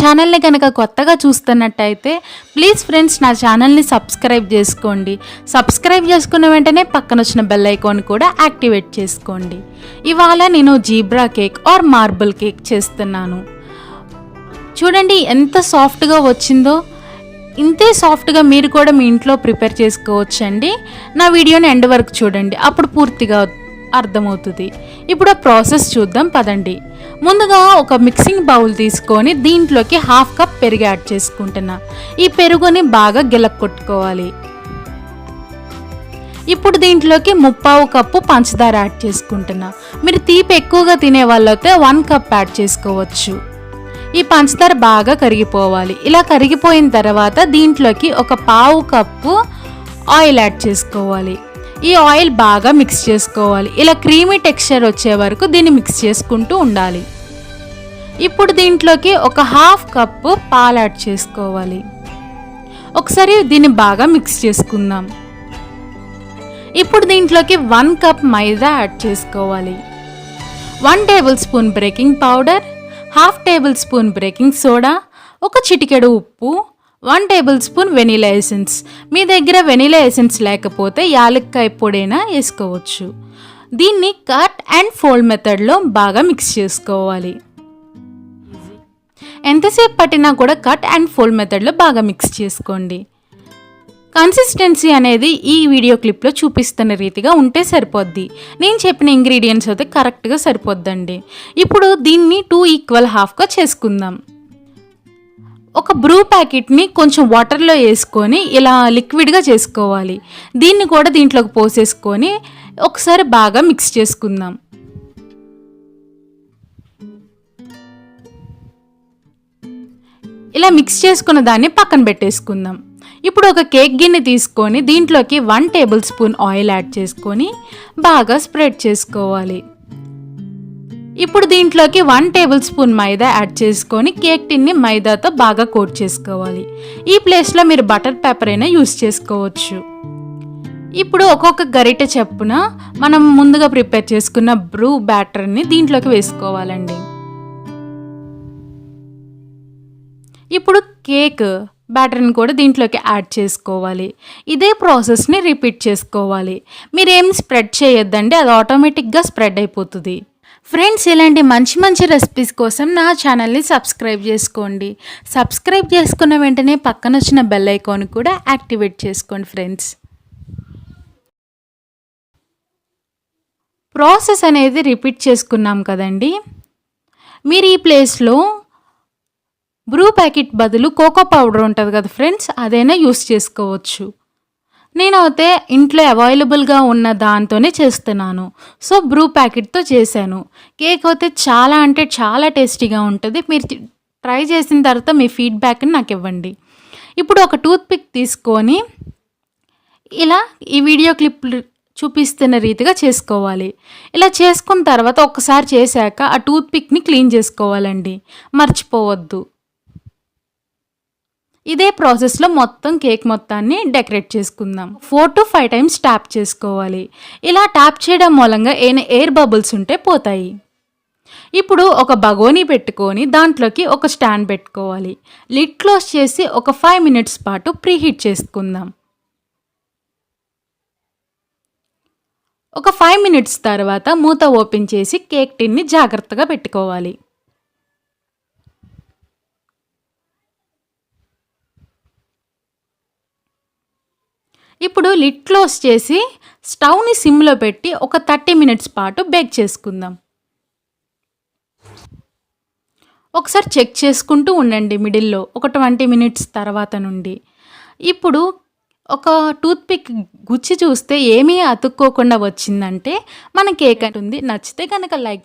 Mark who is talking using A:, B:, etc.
A: ఛానల్ని కనుక కొత్తగా చూస్తున్నట్టయితే ప్లీజ్ ఫ్రెండ్స్ నా ఛానల్ని సబ్స్క్రైబ్ చేసుకోండి. సబ్స్క్రైబ్ చేసుకున్న వెంటనే పక్కన వచ్చిన బెల్ ఐకాన్ కూడా యాక్టివేట్ చేసుకోండి. ఇవాళ నేను zebra cake or marble cake చేస్తున్నాను. చూడండి ఎంత సాఫ్ట్గా వచ్చిందో. ఇంతే సాఫ్ట్గా మీరు కూడా మీ ఇంట్లో ప్రిపేర్ చేసుకోవచ్చండి. నా వీడియోని ఎండ్ వరకు చూడండి. అప్పుడు పూర్తిగా అర్థమవుతుంది. ఇప్పుడు ఆ ప్రాసెస్ చూద్దాం పదండి. ముందుగా ఒక మిక్సింగ్ బౌల్ తీసుకొని దీంట్లోకి హాఫ్ కప్ పెరుగు యాడ్ చేసుకుంటున్నా. ఈ పెరుగుని బాగా గిలక్ కొట్టుకోవాలి ఇప్పుడు దీంట్లోకి ముప్పావు కప్పు పంచదార యాడ్ చేసుకుంటున్నా. మీరు తీపి ఎక్కువగా తినే వాళ్ళైతే వన్ కప్ యాడ్ చేసుకోవచ్చు. ఈ పంచదార బాగా కరిగిపోవాలి. ఇలా కరిగిపోయిన తర్వాత దీంట్లోకి ఒక పావు కప్పు ఆయిల్ యాడ్ చేసుకోవాలి. ఈ ఆయిల్ బాగా మిక్స్ చేసుకోవాలి. ఇలా క్రీమీ టెక్స్చర్ వచ్చే వరకు దీన్ని మిక్స్ చేసుకుంటూ ఉండాలి. ఇప్పుడు దీంట్లోకి ఒక హాఫ్ కప్పు పాలు యాడ్ చేసుకోవాలి. ఒకసారి దీన్ని బాగా మిక్స్ చేసుకుందాం. ఇప్పుడు దీంట్లోకి వన్ కప్ మైదా యాడ్ చేసుకోవాలి. One tablespoon breaking powder half tablespoon breaking soda ఒక చిటికెడు ఉప్పు one tablespoon vanilla essence. మీ దగ్గర వెనీలా ఎసెన్స్ లేకపోతే యాలక్కాయ పొడైనా వేసుకోవచ్చు. దీన్ని కట్ అండ్ ఫోల్డ్ మెథడ్లో బాగా మిక్స్ చేసుకోవాలి. ఎంతసేపు పట్టినా కూడా కట్ అండ్ ఫోల్డ్ మెథడ్లో బాగా మిక్స్ చేసుకోండి. కన్సిస్టెన్సీ అనేది ఈ వీడియో క్లిప్లో చూపిస్తున్న రీతిగా ఉంటే సరిపోద్ది. నేను చెప్పిన ఇంగ్రీడియంట్స్ అయితే కరెక్ట్గా సరిపోద్దండి. ఇప్పుడు దీన్ని టూ ఈక్వల్ హాఫ్గా చేసుకుందాం. ఒక బ్రూ ప్యాకెట్ని కొంచెం వాటర్లో వేసుకొని ఇలా లిక్విడ్గా చేసుకోవాలి. దీన్ని కూడా దీంట్లోకి పోసేసుకొని ఒకసారి బాగా మిక్స్ చేసుకుందాం. ఇలా మిక్స్ చేసుకున్న దాన్ని పక్కన పెట్టేసుకుందాం. ఇప్పుడు ఒక కేక్ గిన్నె తీసుకొని దీంట్లోకి one tablespoon oil add చేసుకొని బాగా స్ప్రెడ్ చేసుకోవాలి. ఇప్పుడు దీంట్లోకి one tablespoon maida add చేసుకొని కేక్ టిన్ని మైదాతో బాగా కోట్ చేసుకోవాలి. ఈ ప్లేస్లో మీరు బటర్ పేపర్ అయినా యూస్ చేసుకోవచ్చు. ఇప్పుడు ఒక్కొక్క గరిటె చెప్పున మనం ముందుగా ప్రిపేర్ చేసుకున్న బ్రూ బ్యాటర్ని దీంట్లోకి వేసుకోవాలండి. ఇప్పుడు కేక్ బ్యాటర్ని కూడా దీంట్లోకి యాడ్ చేసుకోవాలి. ఇదే ప్రాసెస్ని రిపీట్ చేసుకోవాలి. మీరేం స్ప్రెడ్ చేయొద్దండి అది ఆటోమేటిక్గా స్ప్రెడ్ అయిపోతుంది. ఫ్రెండ్స్ ఇలాంటి మంచి మంచి రెసిపీస్ కోసం నా ఛానల్ని సబ్స్క్రైబ్ చేసుకోండి. సబ్స్క్రైబ్ చేసుకున్న వెంటనే పక్కన వచ్చిన బెల్ ఐకాన్ కూడా యాక్టివేట్ చేసుకోండి ఫ్రెండ్స్ ప్రాసెస్ అనేది రిపీట్ చేసుకున్నాం కదండి. మీరు ఈ ప్లేస్లో బ్రూ ప్యాకెట్ బదులు కోకో పౌడర్ ఉంటుంది కదా ఫ్రెండ్స్ అదైనా యూస్ చేసుకోవచ్చు. నేనైతే ఇంట్లో అవైలబుల్గా ఉన్న దాంతోనే చేస్తున్నాను. సో బ్రూ ప్యాకెట్తో చేశాను. కేక్ అయితే చాలా అంటే చాలా టేస్టీగా ఉంటుంది. మీరు ట్రై చేసిన తర్వాత మీ ఫీడ్బ్యాక్ని నాకు ఇవ్వండి. ఇప్పుడు ఒక టూత్పిక్ తీసుకొని ఇలా ఈ వీడియో క్లిప్ చూపిస్తున్న రీతిగా చేసుకోవాలి. ఇలా చేసుకున్న తర్వాత ఒకసారి చేశాక ఆ టూత్పిక్ని క్లీన్ చేసుకోవాలండి. మర్చిపోవద్దు. ఇదే ప్రాసెస్లో మొత్తం కేక్ మొత్తాన్ని డెకరేట్ చేసుకుందాం. Four to five times tap చేసుకోవాలి. ఇలా ట్యాప్ చేయడం మూలంగా ఏమైనా ఎయిర్ బబుల్స్ ఉంటే పోతాయి. ఇప్పుడు ఒక బగోనీ పెట్టుకొని దాంట్లోకి ఒక స్టాండ్ పెట్టుకోవాలి. లిడ్ క్లోజ్ చేసి ఒక ఫైవ్ మినిట్స్ పాటు ప్రీహీట్ చేసుకుందాం. ఒక ఫైవ్ మినిట్స్ తర్వాత మూత ఓపెన్ చేసి కేక్ టిన్ని జాగ్రత్తగా పెట్టుకోవాలి. ఇప్పుడు లిడ్ క్లోజ్ చేసి స్టవ్ని సిమ్లో పెట్టి ఒక థర్టీ మినిట్స్ పాటు బేక్ చేసుకుందాం. ఒకసారి చెక్ చేసుకుంటూ ఉండండి మిడిల్లో ఒక ట్వంటీ మినిట్స్ తర్వాత నుండి. ఇప్పుడు ఒక టూత్పిక్ గుచ్చి చూస్తే ఏమీ అతుక్కోకుండా వచ్చిందంటే మన కేక్ అంటుంది నచ్చితే కనుక లైక్